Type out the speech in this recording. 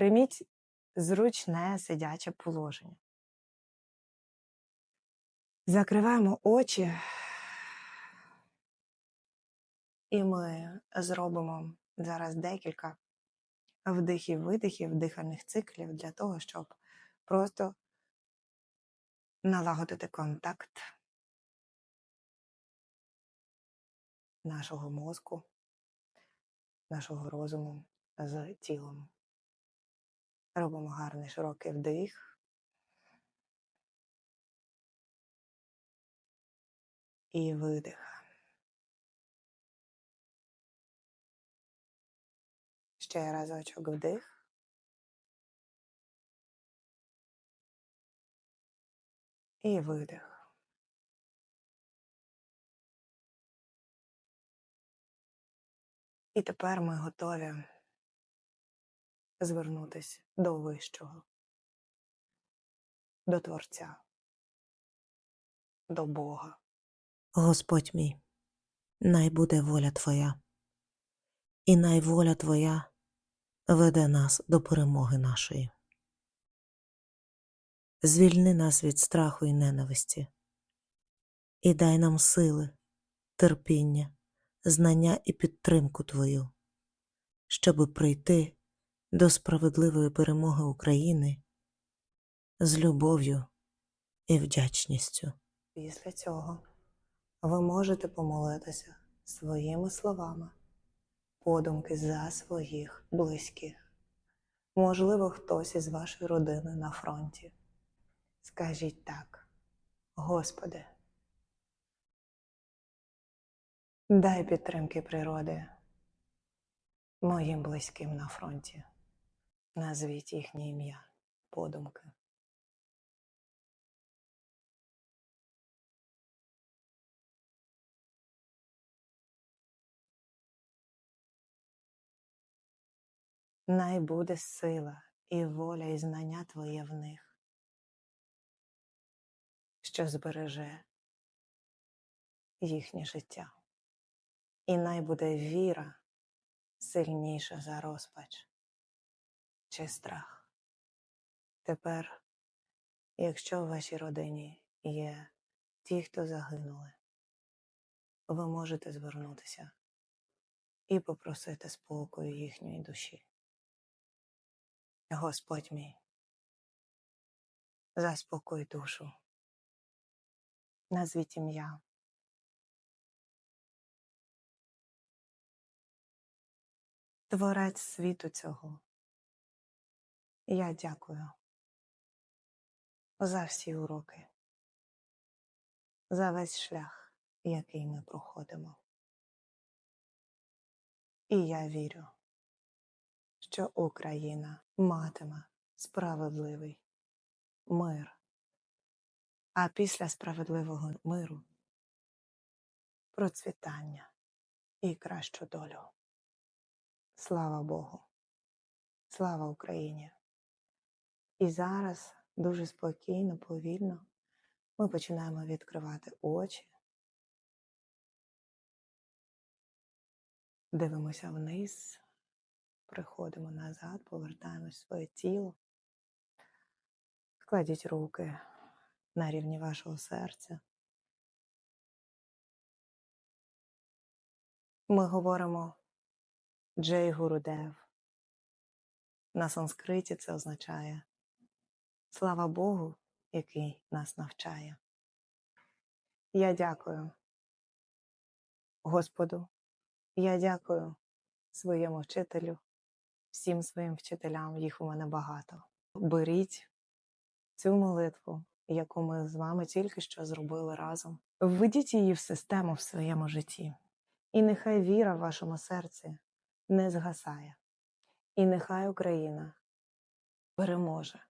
Прийміть зручне сидяче положення. Закриваємо очі, і ми зробимо зараз декілька вдихів-видихів, дихальних циклів для того, щоб просто налагодити контакт нашого мозку, нашого розуму з тілом. Робимо гарний широкий вдих. І видих. Ще разочок вдих. І видих. І тепер ми готові звернутися до вищого, до Творця, до Бога. Господь мій, най буде воля Твоя, і най воля Твоя веде нас до перемоги нашої. Звільни нас від страху і ненависті, і дай нам сили, терпіння, знання і підтримку Твою, щоби прийти до справедливої перемоги України з любов'ю і вдячністю. Після цього ви можете помолитися своїми словами, подумки за своїх близьких. Можливо, хтось із вашої родини на фронті. Скажіть так, Господи, дай підтримки природи моїм близьким на фронті. Назвіть їхнє ім'я, подумки. Най буде сила і воля, і знання Твоє в них, що збереже їхнє життя. І най буде віра сильніша за розпач чи страх. Тепер, якщо в вашій родині є ті, хто загинули, ви можете звернутися і попросити спокою їхньої душі. Господь мій, заспокой душу, назвіть ім'я. Творець світу цього. Я дякую за всі уроки, за весь шлях, який ми проходимо. І я вірю, що Україна матиме справедливий мир. А після справедливого миру процвітання і кращу долю. Слава Богу! Слава Україні! І зараз дуже спокійно, повільно ми починаємо відкривати очі, дивимося вниз, приходимо назад, повертаємось в своє тіло, складіть руки на рівні вашого серця. Ми говоримо Джей Гурудев. На санскриті це означає Слава Богу, який нас навчає. Я дякую Господу, я дякую своєму вчителю, всім своїм вчителям, їх у мене багато. Беріть цю молитву, яку ми з вами тільки що зробили разом. Введіть її в систему в своєму житті. І нехай віра в вашому серці не згасає. І нехай Україна переможе